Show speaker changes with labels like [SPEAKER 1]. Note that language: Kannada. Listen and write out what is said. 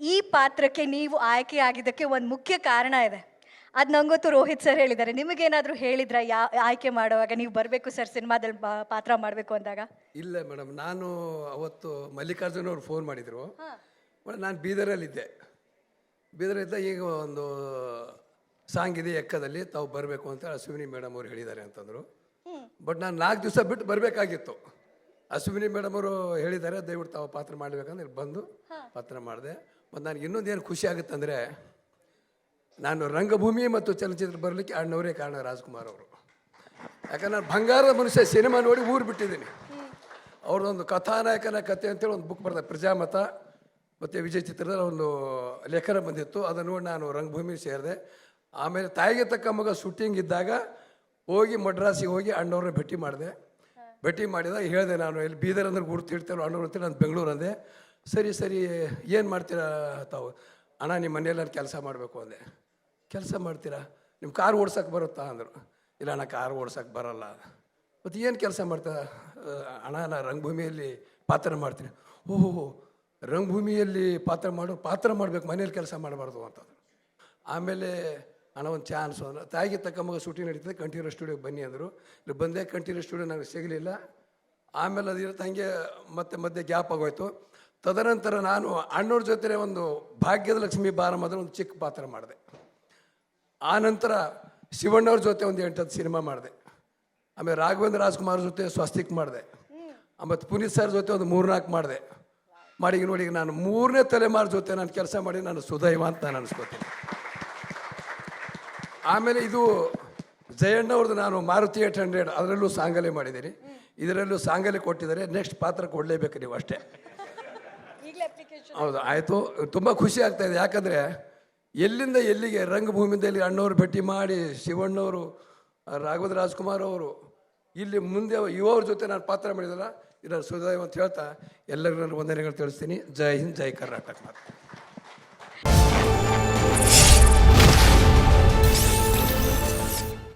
[SPEAKER 1] ಈ ಪಾತ್ರಕ್ಕೆ ನೀವು ಆಯ್ಕೆ ಆಗಿದ್ದಕ್ಕೆ ಒಂದು ಮುಖ್ಯ ಕಾರಣ ಇದೆ. ಅದು ನಂಗೊತ್ತು ರೋಹಿತ್ ಸರ್ ಹೇಳಿದ್ದಾರೆ. ನಿಮಗೇನಾದರೂ ಹೇಳಿದ್ರ ಯಾ ಆಯ್ಕೆ ಮಾಡುವಾಗ ನೀವು ಬರಬೇಕು ಸರ್ ಸಿನಿಮಾದಲ್ಲಿ ಪಾತ್ರ ಮಾಡಬೇಕು ಅಂದಾಗ?
[SPEAKER 2] ಇಲ್ಲ ಮೇಡಮ್ ನಾನು ಅವತ್ತು ಮಲ್ಲಿಕಾರ್ಜುನ್ ಅವ್ರು ಫೋನ್ ಮಾಡಿದರು. ನಾನು ಬೀದರಲ್ಲಿದ್ದೆ. ಬೀದರಲ್ಲಿದ್ದ ಈಗ ಒಂದು ಸಾಂಗ್ ಇದೆ ಎಕ್ಕದಲ್ಲಿ ತಾವು ಬರಬೇಕು ಅಂತ ಅಶ್ವಿನಿ ಮೇಡಮ್ ಅವ್ರು ಹೇಳಿದ್ದಾರೆ ಅಂತಂದರು. ಬಟ್ ನಾನು ನಾಲ್ಕು ದಿವಸ ಬಿಟ್ಟು ಬರಬೇಕಾಗಿತ್ತು. ಅಶ್ವಿನಿ ಮೇಡಮ್ ಅವರು ಹೇಳಿದ್ದಾರೆ ದಯವಿಟ್ಟು ತಾವು ಪಾತ್ರ ಮಾಡಬೇಕಂದ್ರೆ ಬಂದು ಪಾತ್ರ ಮಾಡಿದೆ. ಮತ್ತು ನನಗೆ ಇನ್ನೊಂದು ಏನು ಖುಷಿ ಆಗುತ್ತಂದರೆ, ನಾನು ರಂಗಭೂಮಿ ಮತ್ತು ಚಲನಚಿತ್ರ ಬರಲಿಕ್ಕೆ ಅಣ್ಣವರೇ ಕಾರಣ ರಾಜ್ಕುಮಾರ್ ಅವರು. ಯಾಕಂದ್ರೆ ನಾನು ಬಂಗಾರದ ಮನುಷ್ಯ ಸಿನಿಮಾ ನೋಡಿ ಊರು ಬಿಟ್ಟಿದ್ದೀನಿ. ಅವ್ರದ್ದೊಂದು ಕಥಾನಾಯಕನ ಕತೆ ಅಂತೇಳಿ ಒಂದು ಬುಕ್ ಬರ್ತದೆ ಪ್ರಜಾಮತ ಮತ್ತು ವಿಜಯ ಚಿತ್ರದ ಒಂದು ಲೇಖನ ಬಂದಿತ್ತು. ಅದನ್ನು ನೋಡಿ ನಾನು ರಂಗಭೂಮಿ ಸೇರಿದೆ. ಆಮೇಲೆ ತಾಯಿಗೆ ತಕ್ಕ ಮಗ ಶೂಟಿಂಗ್ ಇದ್ದಾಗ ಹೋಗಿ ಮಡ್ರಾಸಿಗೆ ಹೋಗಿ ಅಣ್ಣವ್ರನ್ನ ಭೇಟಿ ಮಾಡಿದೆ. ಭೇಟಿ ಮಾಡಿದಾಗ ಹೇಳಿದೆ ನಾನು, ಇಲ್ಲಿ ಬೀದರ್ ಅಂದ್ರೆ ಗುರುತು ಇಡ್ತೇವೆ ಅಣ್ಣವ್ರು ನಾನು ಬೆಂಗಳೂರು ಸರಿ ಸರಿ, ಏನು ಮಾಡ್ತೀರಾ ತಾವು? ಅಣ್ಣ ನಿಮ್ಮ ನಾನು ಕೆಲಸ ಮಾಡಬೇಕು ಅಂದೆ. ಕೆಲಸ ಮಾಡ್ತೀರಾ? ನಿಮ್ಮ ಕಾರ್ ಓಡ್ಸೋಕೆ ಬರುತ್ತಾ ಅಂದರು. ಇಲ್ಲ ಅಣ್ಣ, ಕಾರ್ ಓಡ್ಸೋಕೆ ಬರಲ್ಲ. ಮತ್ತು ಏನು ಕೆಲಸ ಮಾಡ್ತಾ, ಅಣ್ಣ ನಾನು ರಂಗಭೂಮಿಯಲ್ಲಿ ಪಾತ್ರ ಮಾಡ್ತೀನಿ. ಓಹೋ ರಂಗಭೂಮಿಯಲ್ಲಿ ಪಾತ್ರ ಮಾಡು, ಪಾತ್ರ ಮಾಡಬೇಕು ಮನೇಲಿ ಕೆಲಸ ಮಾಡಬಾರ್ದು ಅಂತಂದರು. ಆಮೇಲೆ ಅಣ್ಣ, ಒಂದು ಚಾನ್ಸ್ ಅಂದ್ರೆ. ತಾಯಿಗೆ ತಕ್ಕ ಮಗ ಶೂಟಿಂಗ್ ನಡೀತದೆ, ಕಂಠೀರ ಸ್ಟುಡಿಯೋಗೆ ಬನ್ನಿ ಅಂದರು. ಇಲ್ಲಿ ಬಂದೆ, ಕಂಠೀರ ಸ್ಟುಡಿಯೋ ನನಗೆ ಸಿಗಲಿಲ್ಲ. ಆಮೇಲೆ ಅದು ಇರುತ್ತೆ ಹಂಗೆ ಮತ್ತೆ ಮಧ್ಯೆ ಗ್ಯಾಪ್ ಆಗೋಯ್ತು. ತದನಂತರ ನಾನು ಅಣ್ಣವ್ರ ಜೊತೆ ಒಂದು ಭಾಗ್ಯದ ಲಕ್ಷ್ಮಿ ಬಾರಮ್ಮದ ಒಂದು ಚಿಕ್ಕ ಪಾತ್ರ ಮಾಡಿದೆ. ಆ ನಂತರ ಶಿವಣ್ಣವ್ರ ಜೊತೆ ಒಂದು ಎಂಟತ್ತು ಸಿನಿಮಾ ಮಾಡಿದೆ. ಆಮೇಲೆ ರಾಘವೇಂದ್ರ ರಾಜ್ಕುಮಾರ್ ಜೊತೆ ಸ್ವಸ್ತಿಕ್ ಮಾಡಿದೆ. ಆಮೇಲೆ ಪುನೀತ್ ಸರ್ ಜೊತೆ ಒಂದು ಮೂರ್ನಾಲ್ಕು ಮಾಡಿದೆ. ಮಾಡಿ ನೋಡಿ ನಾನು ಮೂರನೇ ತಲೆಮಾರು ಜೊತೆ ನಾನು ಕೆಲಸ ಮಾಡಿ ನಾನು ಸುದೈವ ಅಂತ ನಾನು ಅನ್ಸ್ಕೋತೀನಿ. ಆಮೇಲೆ ಇದು ಜಯಣ್ಣವ್ರದ್ದು ನಾನು ಮಾರುತಿ ಏಟ್ ಹಂಡ್ರೆಡ್ ಅದರಲ್ಲೂ ಸಾಂಗಲೆ ಮಾಡಿದ್ದೀನಿ. ಇದರಲ್ಲೂ ಸಾಂಗಲೆ ಕೊಟ್ಟಿದ್ದಾರೆ. ನೆಕ್ಸ್ಟ್ ಪಾತ್ರ ಕೊಡಲೇಬೇಕು ನೀವು ಅಷ್ಟೇ. ಹೌದು, ಆಯಿತು. ತುಂಬ ಖುಷಿ ಆಗ್ತಾ ಇದೆ. ಯಾಕಂದರೆ ಎಲ್ಲಿಂದ ಎಲ್ಲಿಗೆ ರಂಗಭೂಮಿಯಿಂದ ಇಲ್ಲಿ ಅಣ್ಣವ್ರು ಭೇಟಿ ಮಾಡಿ ಶಿವಣ್ಣವರು ರಾಘವೇಂದ್ರ ರಾಜ್ಕುಮಾರ್ ಅವರು, ಇಲ್ಲಿ ಮುಂದೆ ಯುವವ್ರ ಜೊತೆ ನಾನು ಪಾತ್ರ ಮಾಡಿದಲ್ಲ, ಇದರ ಸುದೈವ ಅಂತ ಹೇಳ್ತಾ ಎಲ್ಲರಿಗೂ ನಾನು ವಂದನೆಗಳು ತಿಳಿಸ್ತೀನಿ. ಜೈ ಹಿಂದ್, ಜೈ ಕರ್ನಾಟಕ